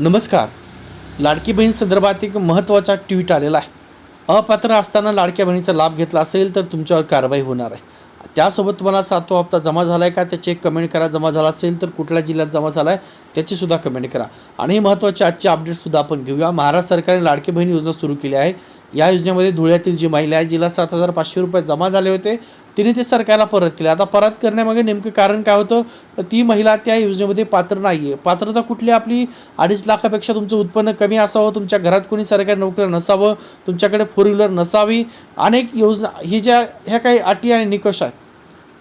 नमस्कार. लाडकी बहीण संदर्भात एक महत्त्वाचा ट्विट आलेला आहे. अपात्र असताना लाडक्या बहिणीचा लाभ घेतला असेल तर तुमच्यावर कारवाई होणार आहे. त्यासोबत तुम्हाला सातवा हप्ता जमा झाला आहे का? त्याची एक कमेंट करा. जमा झाला असेल तर कुठल्या जिल्ह्यात जमा झाला आहे त्याचीसुद्धा कमेंट करा. आणि महत्त्वाचे आजचे अपडेटसुद्धा आपण घेऊया. महाराष्ट्र सरकारने लाडकी बहीण योजना सुरू केली आहे. या योजनेमध्ये धुळ्यातील जी महिला आहे जिला सात हजार पाचशे रुपये जमा झाले होते. तिने ते सरकारला परत केले. आता परत करण्यामागे नेमकं कारण काय होतं? तर ती महिला त्या योजनेमध्ये पात्र नाही आहे पात्रता कुठली? आपली अडीच लाखापेक्षा तुमचं उत्पन्न कमी असावं तुमच्या घरात कोणी सरकारी नोकऱ्या नसावं तुमच्याकडे फोर व्हीलर नसावी. अनेक योजना ही ज्या ह्या काही अटी आणि निकष आहेत.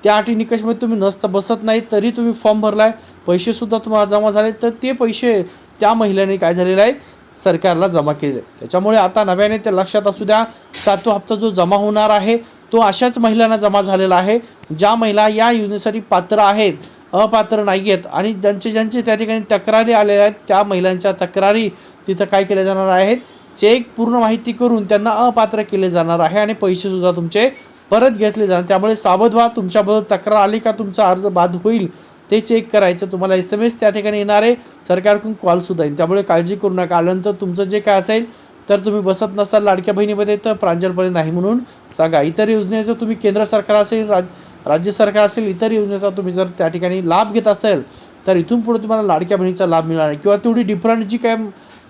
त्या अटी निकषमध्ये तुम्ही नसता बसत नाही तरी तुम्ही फॉर्म भरलाय. पैसेसुद्धा तुम्हाला जमा झाले. तर ते पैसे त्या महिलेने काय झालेले आहेत? सरकारला जमा केले. त्याच्यामुळे आता नव्याने ते लक्षात असू द्या. सातवा हप्ता जो जमा होणार आहे तो अशाच महिलांना जमा झालेला आहे ज्या महिला या योजनेसाठी पात्र आहेत अपात्र नाही आहेत आणि ज्यांचे ज्यांचे त्या ठिकाणी तक्रारी आलेल्या आहेत त्या महिलांच्या तक्रारी तिथं काय केल्या जाणार आहेत चेक पूर्ण माहिती करून त्यांना अपात्र केले जाणार आहे आणि पैसेसुद्धा तुमचे परत घेतले जाणार. त्यामुळे सावध व्हा तुमच्याबरोबर तक्रार आली का तुमचा अर्ज बाद होईल ते चेक करायचं. तुम्हाला एस एम एस त्या ठिकाणी येणार आहे सरकारकडून कॉलसुद्धा येईल. त्यामुळे काळजी करू नका. आल्यानंतर तुमचं जे काय असेल तर तुम्ही बसत नसाल लाडक्या बहिणीमध्ये तर प्रांजलपणे नाही म्हणून सांगा. इतर योजनेचं तुम्ही केंद्र सरकार असेल राज राज्य सरकार असेल इतर योजनेचा तुम्ही जर त्या ठिकाणी लाभ घेत असेल तर इथून पुढे तुम्हाला लाडक्या बहिणीचा लाभ मिळणार नाही. किंवा तेवढी डिफरंट जी काय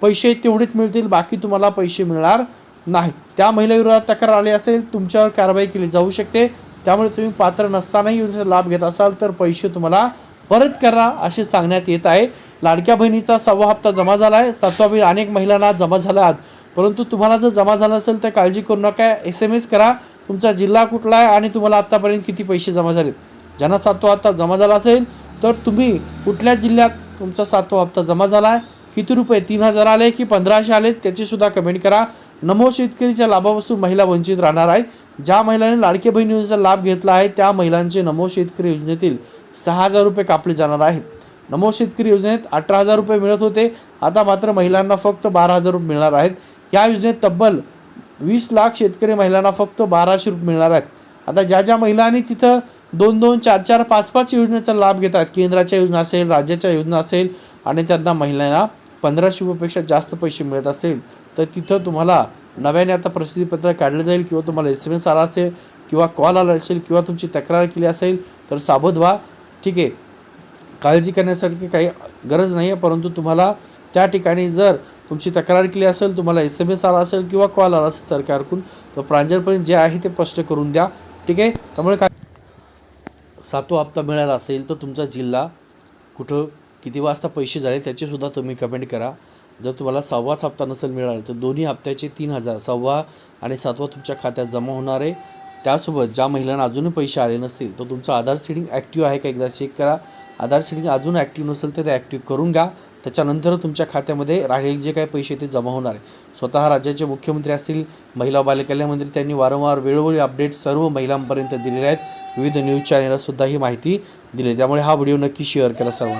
पैसे तेवढेच मिळतील बाकी तुम्हाला पैसे मिळणार नाही. त्या महिलेविरोधात तक्रार आली असेल तुमच्यावर कारवाई केली जाऊ शकते. त्यामुळे तुम्ही पात्र नसतानाही योजनेचा लाभ घेत असाल तर पैसे तुम्हाला परत करा असे सांगण्यात येत आहे. लाडक्या बहिणीचा सव्वा हप्ता जमा झाला आहे सातवा अनेक महिलांना जमा झाला आहेत परंतु तुम्हाला जर जमा झालं असेल तर काळजी करू नका. एस एम एस करा. तुमचा जिल्हा कुठला आहे आणि तुम्हाला आत्तापर्यंत किती पैसे जमा झालेत? ज्यांना सातवा हप्ता जमा झाला असेल तर तुम्ही कुठल्या जिल्ह्यात तुमचा सातवा हप्ता जमा झाला आहे? किती रुपये? तीन हजार आले की पंधराशे आले त्याचीसुद्धा कमेंट करा. नमो शेतकरीच्या लाभापासून महिला वंचित राहणार आहेत. ज्या महिलांनी लाडके बहीण योजनेचा लाभ घेतला आहे त्या महिलांचे नमो शेतकरी योजनेतील सहा हजार रुपये कापले जाणार आहेत. नमो शेतकरी योजनेत अठरा हजार रुपये मिळत होते. आता मात्र महिलांना फक्त बारा हजार रुपये मिळणार आहेत. या योजनेत तब्बल वीस लाख शेतकरी महिलांना फक्त बाराशे रुपये मिळणार आहेत. आता ज्या ज्या महिलांनी तिथं दोन दोन चार चार पाच पाच योजनेचा लाभ घेतात केंद्राच्या योजना असेल राज्याच्या योजना असेल आणि त्यांना महिलांना पंधराशे रुपयेपेक्षा जास्त पैसे मिळत असेल तर तिथं तुम्हाला नव्याने आता प्रसिद्धीपत्र काढलं जाईल किंवा तुम्हाला एस एम एस आला असेल किंवा कॉल आला असेल किंवा तुमची तक्रार केली असेल तर सावध व्हा. ठीक आहे. काळजी करण्यासारखी काही गरज नाही आहे परंतु तुम्हाला त्या ठिकाणी जर तुमची तक्रार केली असेल तुम्हाला एस एम एस आला असेल किंवा कॉल आला असेल सरकारकडून तर प्रांजळपणे जे आहे ते स्पष्ट करून द्या. ठीक आहे? त्यामुळे काय? सातवा हप्ता मिळाला असेल तर तुमचा जिल्हा कुठं किती वाजता पैसे झाले त्याचेसुद्धा तुम्ही कमेंट करा. जर तुम्हाला सव्वाच हप्ता नसेल मिळाला तर दोन्ही हप्त्याचे तीन हजार सव्वा आणि सातवा तुमच्या खात्यात जमा होणार आहे. त्यासोबत ज्या महिलांना अजूनही पैसे आले नसतील तर तुमचं आधार सीडिंग ॲक्टिव्ह आहे का एकदा चेक करा. आधार सीडिंग अजून ॲक्टिव्ह नसेल तर ते ॲक्टिव्ह करून घ्या. त्याच्यानंतर तुमच्या खात्यामध्ये राहिलेले जे काही पैसे ते जमा होणार आहे. स्वतः राज्याचे मुख्यमंत्री असतील महिला बालकल्याणमंत्री मंत्री त्यांनी वारंवार वेळोवेळी अपडेट सर्व महिलांपर्यंत दिलेले आहेत. विविध न्यूज चॅनललासुद्धा ही माहिती दिली त्यामुळे हा व्हिडिओ नक्की शेअर केला सर्वांना.